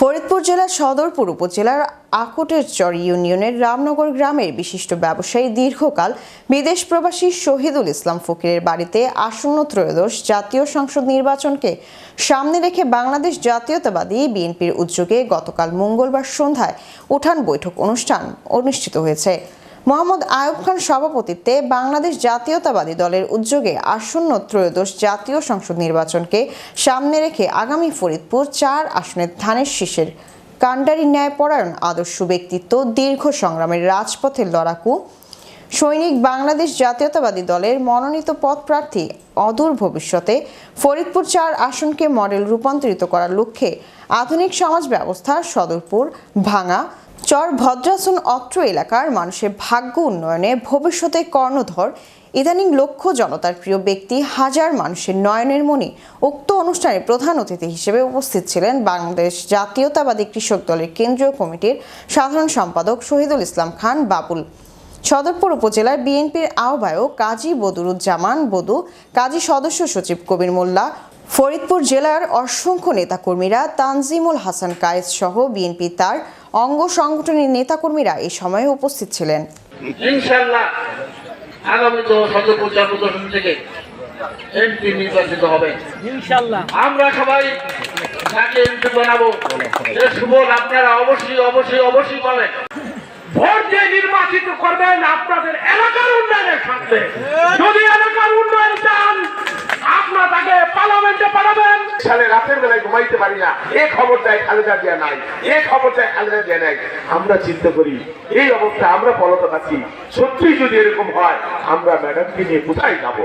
ফরিদপুর জেলার সদরপুর উপজেলার আকোটের চর ইউনিয়নের রামনগর গ্রামের বিশিষ্ট ব্যবসায়ী দীর্ঘকাল বিদেশ প্রবাসী শহীদুল ইসলাম ফকিরের বাড়িতে আসন্ন ত্রয়োদশ জাতীয় সংসদ নির্বাচনকে সামনে রেখে বাংলাদেশ জাতীয়তাবাদী বিএনপির উদ্যোগে গতকাল মঙ্গলবার সন্ধ্যায় উঠান বৈঠক অনুষ্ঠান অনুষ্ঠিত হয়েছে। মোহাম্মদ আয়ুব খান সভাপতিত্বে বাংলাদেশ জাতীয়তাবাদী দলের উদ্যোগে আসন্ন ত্রয়োদশ জাতীয় সংসদ নির্বাচনকে সামনে রেখে আগামী ফরিদপুর চার আসনের ধানের শীষের কাণ্ডারি ন্যায়পরায়ণ আদর্শ ব্যক্তিত্ব দীর্ঘ সংগ্রামের রাজপথের লড়াকু সৈনিক বাংলাদেশ জাতীয়তাবাদী দলের মনোনীত পদ প্রার্থী অদূর ভবিষ্যতে ফরিদপুর চার আসনকে মডেল রূপান্তরিত করার লক্ষ্যে আধুনিক সমাজ ব্যবস্থা, সদরপুর, ভাঙা, চর ভদ্রাসন অত্র এলাকার মানুষের ভাগ্য উন্নয়নে ভবিষ্যতে কর্ণধর। ইদানিং লক্ষ্য জনতার প্রিয় ব্যক্তি হাজার মানুষের নয়নের মণি। উক্ত অনুষ্ঠানে প্রধান অতিথি হিসেবে উপস্থিত ছিলেন বাংলাদেশ জাতীয়তাবাদী কৃষক দলের কেন্দ্রীয় কমিটির সাধারণ সম্পাদক শহীদুল ইসলাম খান বাবুল। সদরপুর উপজেলার বিএনপির আহ্বায়ক কাজী বদরুজ্জামান বদু কাজী সদস্য সচিব কবির মোল্লা ফরিদপুর জেলার অসংখ্য নেতাকর্মীরা তানজিমুল হাসান কায়েস সহ বিএনপি তার অঙ্গ সংগঠনের নেতাকর্মীরা এই সময়ে উপস্থিত ছিলেন। ইনশাল্লাহ আগামী তো সদরপুর জন্মদর্শন থেকে এমপি নির্বাচিত হবে। ইনশাল্লাহ আমরা সবাই তাকে এমপি বানাবো। সুবল আপনারা অবশ্যই অবশ্যই অবশ্যই পাবেন। ভোট দিয়ে নির্বাচিত করবেন আপনাদের এলাকার উন্নয়নের স্বার্থে। যদি এলাকার উন্নয়ন চান, আপনারা তাকে পার্লামেন্টে পাঠাবেন। সালে রাতের বেলায় ঘুমাইতে পারি না। এ খবর দেয় খালেদা জিয়া নাই। এ খবর দেয় খালেদা জিয়া নাই। আমরা চিন্তা করি, এই অবস্থা আমরা পলক আছি। সত্যি যদি এরকম হয়, আমরা ম্যাডামকে নিয়ে কোথায় যাব?